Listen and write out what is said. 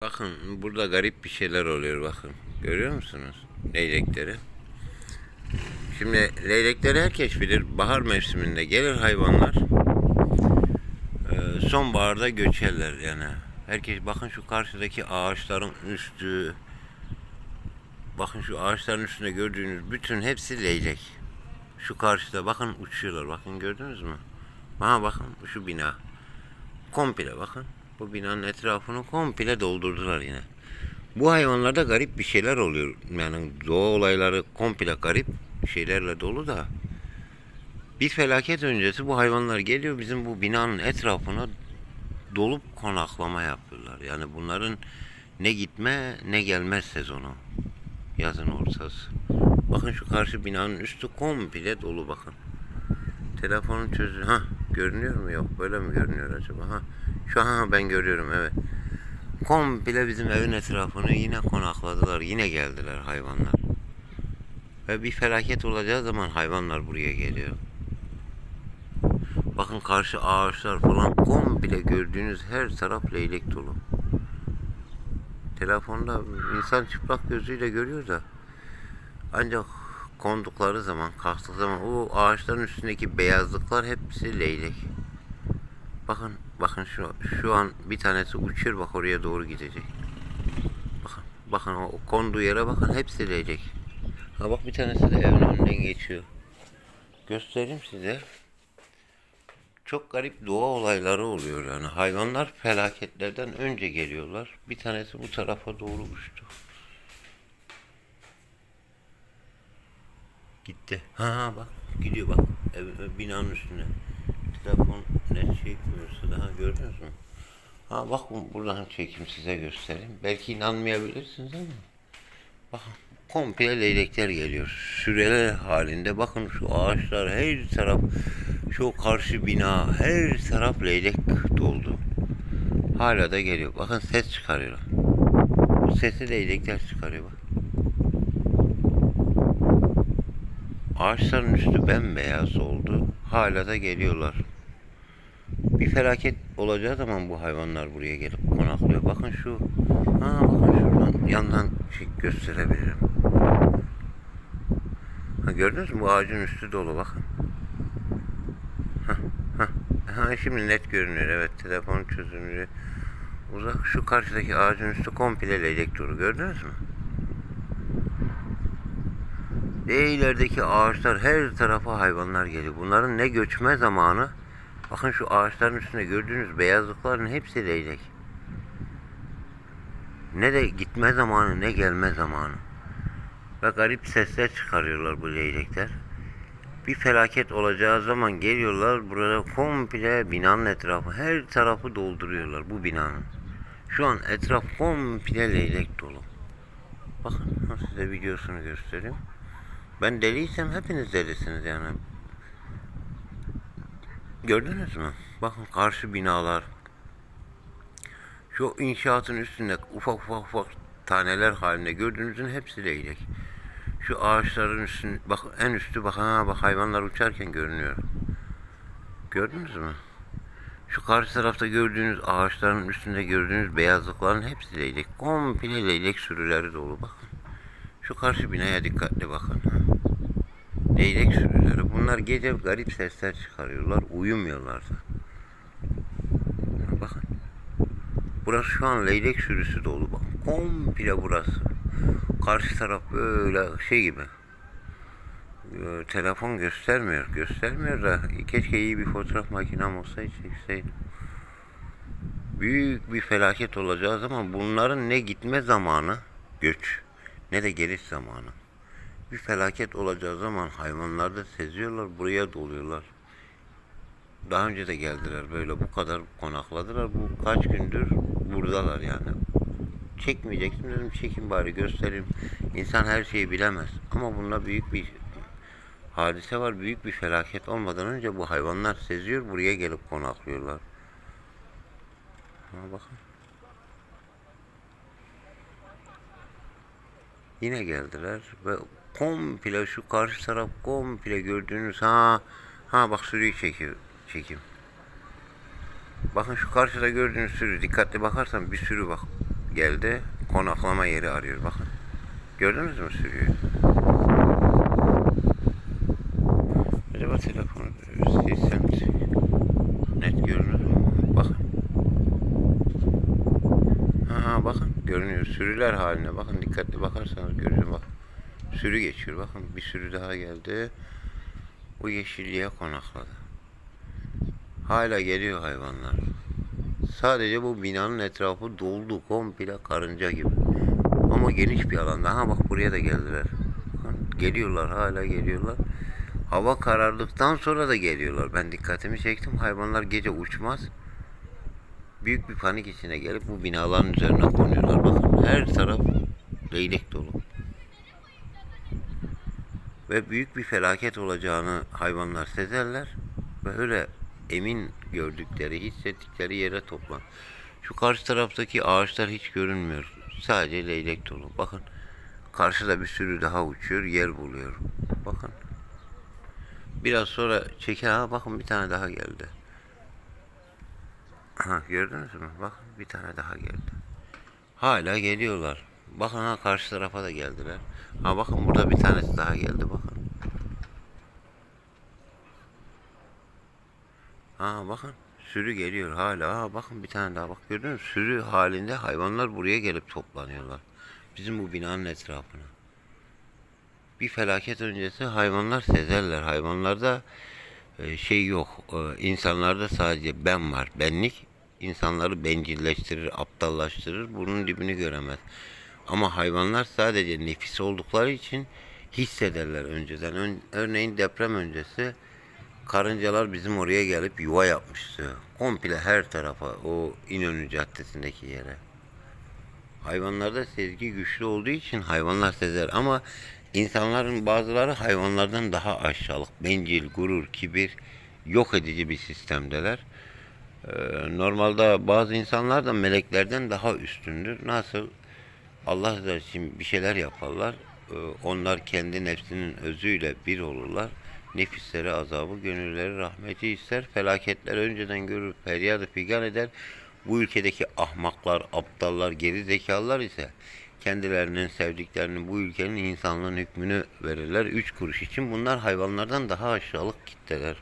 Bakın burada garip bir şeyler oluyor bakın. Görüyor musunuz? Leylekleri. Şimdi leylekleri herkes bilir. Bahar mevsiminde gelir hayvanlar. Ee, sonbaharda göçerler yani. Herkes bakın şu karşıdaki ağaçların üstü. Bakın şu ağaçların üstünde gördüğünüz bütün hepsi leylek. Şu karşıda bakın uçuyorlar. Bakın gördünüz mü? Ha bakın şu bina. Komple bakın. Bu binanın etrafını komple doldurdular yine. Bu hayvanlarda garip bir şeyler oluyor. Yani doğa olayları komple garip şeylerle dolu da. Bir felaket öncesi bu hayvanlar geliyor bizim bu binanın etrafına dolup konaklama yapıyorlar. Yani bunların ne gitme ne gelmez sezonu. Yazın ortası. Bakın şu karşı binanın üstü komple dolu bakın. Telefonun çözü ha görünüyor mu yok böyle mi görünüyor acaba ha şu an ben görüyorum evet. Komple bizim evin etrafını yine konakladılar yine geldiler hayvanlar. Ve bir felaket olacağı zaman hayvanlar buraya geliyor. Bakın karşı ağaçlar falan komple gördüğünüz her taraf leylek dolu. Telefonda insan çıplak gözüyle görüyor da ancak kondukları zaman, kalktığı zaman o ağaçların üstündeki beyazlıklar hepsi leylek. Bakın, bakın şu şu an bir tanesi uçuyor bak oraya doğru gidecek. Bakın, bakın o konduğu yere bakın hepsi leylek. Ha bak bir tanesi de evin önünden geçiyor. Göstereyim size. Çok garip doğa olayları oluyor yani. Hayvanlar felaketlerden önce geliyorlar. Bir tanesi bu tarafa doğru uçtu. Gitti. Ha bak gidiyor bak. Ev- binanın üstüne. Mü? Ha bak bu- buradan çekim size göstereyim. Belki inanmayabilirsiniz ama. Bakın komple leylekler geliyor. Süreler halinde bakın şu ağaçlar her taraf şu karşı bina her taraf leylek doldu. Hala da geliyor. Bakın ses çıkarıyor. Bu sesi leylekler çıkarıyor bak. Ağaçların üstü bembeyaz oldu. Hala da geliyorlar. Bir felaket olacağı zaman bu hayvanlar buraya gelip konaklıyor. Bakın şu, ha bakın şuradan yandan şey gösterebilirim. Ha gördünüz mü bu ağacın üstü dolu bakın. Ha, ha, ha şimdi net görünüyor. Evet telefon çözünürlüğü uzak. Şu karşıdaki ağacın üstü komple leylek. Gördünüz mü? Ve ilerideki ağaçlar her tarafa hayvanlar geliyor. Bunların ne göçme zamanı bakın şu ağaçların üstünde gördüğünüz beyazlıkların hepsi leylek. Ne de gitme zamanı ne gelme zamanı. Ve garip sesler çıkarıyorlar bu leylekler. Bir felaket olacağı zaman geliyorlar burada komple binanın etrafı her tarafı dolduruyorlar bu binanın. Şu an etraf komple leylek dolu. Bakın size videosunu göstereyim. Ben deliysem hepiniz delisiniz yani. Gördünüz mü? Bakın karşı binalar. Şu inşaatın üstünde ufak ufak ufak taneler halinde gördüğünüzün hepsi leylek. Şu ağaçların üstün bak en üstü bak ha bak hayvanlar uçarken görünüyor. Gördünüz mü? Şu karşı tarafta gördüğünüz ağaçların üstünde gördüğünüz beyazlıkların hepsi leylek. Komple leylek sürüleri dolu bakın. Şu karşı binaya dikkatli bakın. Leylek sürüleri. Bunlar gece garip sesler çıkarıyorlar. Uyumuyorlar da. Bakın. Burası şu an leylek sürüsü dolu. Bak komple burası. Karşı taraf böyle şey gibi. Ee, telefon göstermiyor. Göstermiyor da keşke iyi bir fotoğraf makinem olsaydı çekseydim. Büyük bir felaket olacağı zaman bunların ne gitme zamanı göç ne de geliş zamanı. Bir felaket olacağı zaman hayvanlar da seziyorlar, buraya doluyorlar. Daha önce de geldiler böyle bu kadar konakladılar. Bu kaç gündür buradalar yani. Çekmeyecektim dedim çekin bari göstereyim. İnsan her şeyi bilemez. Ama bunda büyük bir hadise var. Büyük bir felaket olmadan önce bu hayvanlar seziyor. Buraya gelip konaklıyorlar. Ha, bakın. Yine geldiler ve komple şu karşı taraf komple gördüğünüz ha ha bak sürüyü çekiyor çekim. Bakın şu karşıda gördüğünüz sürü dikkatli bakarsan bir sürü bak geldi. Konaklama yeri arıyor bakın. Gördünüz mü sürüyü? Acaba telefonu silsem net görünür mü? Bakın. Ha bakın görünüyor. Sürüler haline bakın dikkatli bakarsanız görüyorum bak. Sürü geçiyor bakın bir sürü daha geldi. Bu yeşilliğe konakladı. Hala geliyor hayvanlar. Sadece bu binanın etrafı doldu komple karınca gibi. Ama geniş bir alanda. Ha bak buraya da geldiler. Geliyorlar hala geliyorlar. Hava karardıktan sonra da geliyorlar. Ben dikkatimi çektim. Hayvanlar gece uçmaz. Büyük bir panik içine gelip bu binaların üzerine konuyorlar. Bakın her taraf leylek dolu. Ve büyük bir felaket olacağını hayvanlar sezerler. Ve öyle emin gördükleri, hissettikleri yere toplan. Şu karşı taraftaki ağaçlar hiç görünmüyor. Sadece leylek dolu. Bakın karşıda bir sürü daha uçuyor, yer buluyor. Bakın. Biraz sonra çeker. Ha bakın bir tane daha geldi. Ha gördünüz mü? Bakın bir tane daha geldi. Hala geliyorlar. Bakın ha karşı tarafa da geldiler. Ha bakın burada bir tanesi daha geldi bakın. Ha bakın sürü geliyor hala. Ha bakın bir tane daha bak gördünüz mü? Sürü halinde hayvanlar buraya gelip toplanıyorlar. Bizim bu binanın etrafına. Bir felaket öncesi hayvanlar sezerler. Hayvanlarda e, şey yok. E, insanlarda sadece ben var. Benlik insanları bencilleştirir, aptallaştırır. Bunun dibini göremez. Ama hayvanlar sadece nefis oldukları için hissederler önceden. Ön- örneğin deprem öncesi karıncalar bizim oraya gelip yuva yapmıştı. Komple her tarafa o İnönü Caddesi'ndeki yere. Hayvanlarda sezgi güçlü olduğu için hayvanlar sezer ama insanların bazıları hayvanlardan daha aşağılık, bencil, gurur, kibir, yok edici bir sistemdeler. Ee, normalde bazı insanlar da meleklerden daha üstündür. Nasıl? Allah rızası için bir şeyler yaparlar. Ee, onlar kendi nefsinin özüyle bir olurlar. Nefisleri azabı, gönülleri rahmeti ister. Felaketler önceden görür, feryadı figan eder. Bu ülkedeki ahmaklar, aptallar, geri zekalılar ise kendilerinin sevdiklerinin bu ülkenin insanlığın hükmünü verirler. Üç kuruş için bunlar hayvanlardan daha aşağılık kitleler.